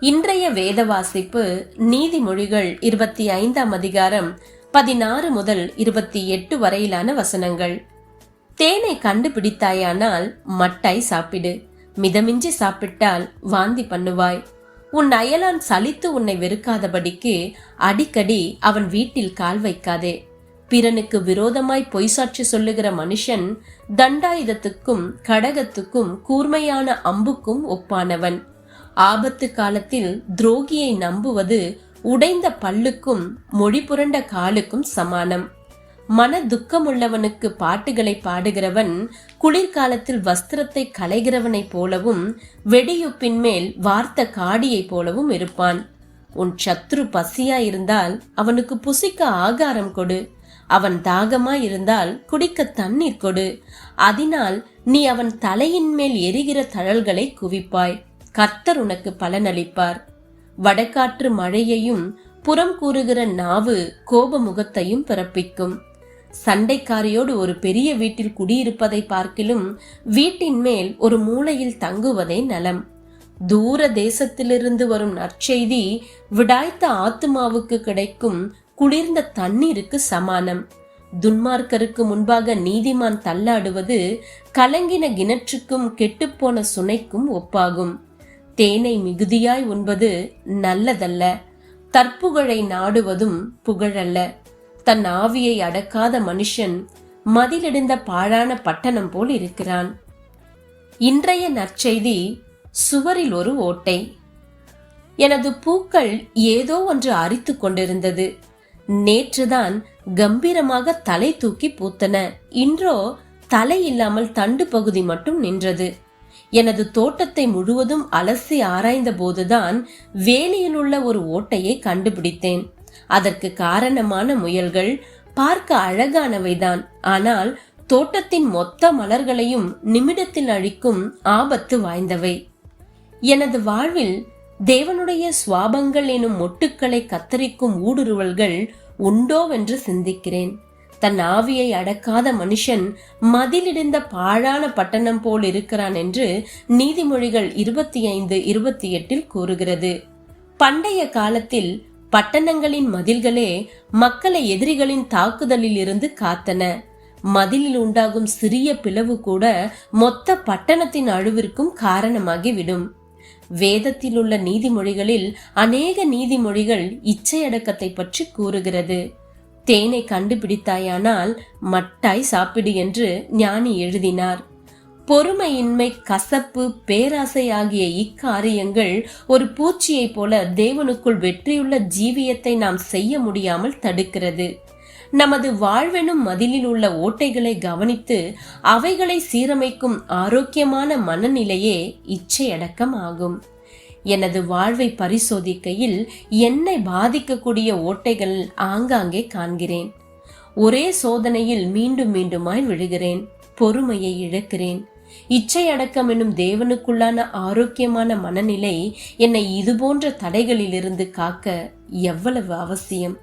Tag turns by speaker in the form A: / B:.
A: இன்றைய வேத வாசிப்பு நீதிமொழிகள் இருபத்தி ஐந்தாம் அதிகாரம் பதினாறு முதல் இருபத்தி எட்டு வரையிலான வசனங்கள். தேனை கண்டுபிடித்தாயானால் மட்டாய் சாப்பிடு. மிதமிஞ்சி சாப்பிட்டால் வாந்தி பண்ணுவாய். உன் அயலான் சலித்து உன்னை வெறுக்காதபடிக்கு அடிக்கடி அவன் வீட்டில் கால் வைக்காதே. பிறனுக்கு விரோதமாய் பொய் சாட்சி சொல்லுகிற மனுஷன் தண்டாயுதத்துக்கும் கடகத்துக்கும் கூர்மையான அம்புக்கும் ஒப்பானவன். ஆபத்து காலத்தில் துரோகியை நம்புவது உடைந்த பல்லுக்கும் மொழி புரண்ட காலுக்கும் சமானம். மன துக்கமுள்ளவனுக்கு பாட்டுகளை பாடுகிறவன் குளிர்காலத்தில் வஸ்திரத்தை களைகிறவனைப் போலவும் வெடியுப்பின் மேல் வார்த்த காடியைப் போலவும் இருப்பான். உன் சத்ரு பசியாயிருந்தால் அவனுக்கு புசிக்க ஆகாரம் கொடு. அவன் தாகமா இருந்தால் குடிக்க தண்ணீர் கொடு. அதனால் நீ அவன் தலையின் மேல் எரிகிற தழல்களை குவிப்பாய். கர்த்தர் உனக்கு பலனளிப்பார். வடக்காற்று மழையையும் புறம் கூறுகிற நாவு கோபமுகத்தையும் பிறப்பிக்கும். சண்டைக்காரியோடு ஒரு பெரிய வீட்டில் குடியிருப்பதை பார்க்கிலும் வீட்டின் மேல் ஒரு மூலையில் தங்குவதே நலம். தூர தேசத்திலிருந்து வரும் நற்செய்தி விடாய்த்த ஆத்துமாவுக்கு கிடைக்கும் குளிர்ந்த தண்ணீருக்கு சமானம். துன்மார்க்கருக்கு முன்பாக நீதிமான் தள்ளாடுவது கலங்கின கிணற்றுக்கும் கெட்டுப்போன சுனைக்கும் ஒப்பாகும். தேனை மிகுதியாய் உண்பது நல்லதல்ல. தற்புகழை நாடுவதும் புகழல்ல. தன் ஆவியை அடக்காத மனுஷன் மதிலிடிந்த பாழான பட்டணம் போல் இருக்கிறான். இன்றைய நற்செய்தி சுவரில் ஒரு ஓட்டை. எனது பூக்கள் ஏதோ ஒன்று அரித்து கொண்டிருந்தது. நேற்றுதான் கம்பீரமாக தலை தூக்கி பூத்தன. இன்றோ தலை இல்லாமல் தண்டு பகுதி மட்டும் நின்றது. எனது தோட்டத்தை முழுவதும் அலசி ஆராய்ந்த போதுதான் வேலியில் உள்ள ஒரு ஓட்டையை கண்டுபிடித்தேன். அதற்கு காரணமான முயல்கள் பார்க்க அழகானவைதான். ஆனால் தோட்டத்தின் மொத்த மலர்களையும் நிமிடத்தில் அழிக்கும் ஆபத்து வாய்ந்தவை. எனது வாழ்வில் தேவனுடைய சுவாபங்கள் எனும் மொட்டுக்களை கத்தரிக்கும் ஊடுருவல்கள் உண்டோவென்று சிந்திக்கிறேன். தன் ஆவியை அடக்காத மனுஷன் மதிலிடிந்த பாழான பட்டணம் போல் இருக்கிறான் என்று நீதிமொழிகள் இருபத்தி ஐந்து இருபத்தி எட்டில் கூறுகிறது. பண்டைய காலத்தில் பட்டணங்களின் மதில்களே மக்களை எதிரிகளின் தாக்குதலில் இருந்து காத்தன. மதிலில் உண்டாகும் சிறிய பிளவு கூட மொத்த பட்டணத்தின் அழுவிற்கும் காரணமாகிவிடும். வேதத்தில் உள்ள நீதிமொழிகளில் அநேக நீதிமொழிகள் இச்சையடக்கத்தை பற்றி கூறுகிறது. தேனை கண்டுபிடித்தாயானால் மட்டாய் சாப்பிடு என்று ஞானி எழுதினார். பொறுமையின்மை கசப்பு பேராசை ஆகிய இக்காரியங்கள் ஒரு பூச்சியைப் போல தேவனுக்குள் வெற்றியுள்ள ஜீவியத்தை நாம் செய்ய முடியாமல் தடுக்கிறது. நமது வாழ்வெனும் மதிலில் உள்ள ஓட்டைகளை கவனித்து அவைகளை சீரமைக்கும் ஆரோக்கியமான மனநிலையே இச்சையடக்கம் ஆகும் எனது வாழ்வை பரிசோதிக்கையில் என்னை பாதிக்கக்கூடிய ஓட்டைகள் ஆங்காங்கே காண்கிறேன். ஒரே சோதனையில் மீண்டும் மீண்டுமாய் விழுகிறேன். பொறுமையை இழக்கிறேன். இச்சை அடக்கம் என்னும் தேவனுக்குள்ளான ஆரோக்கியமான மனநிலை என்னை இதுபோன்ற தடைகளிலிருந்து காக்க எவ்வளவு அவசியம்?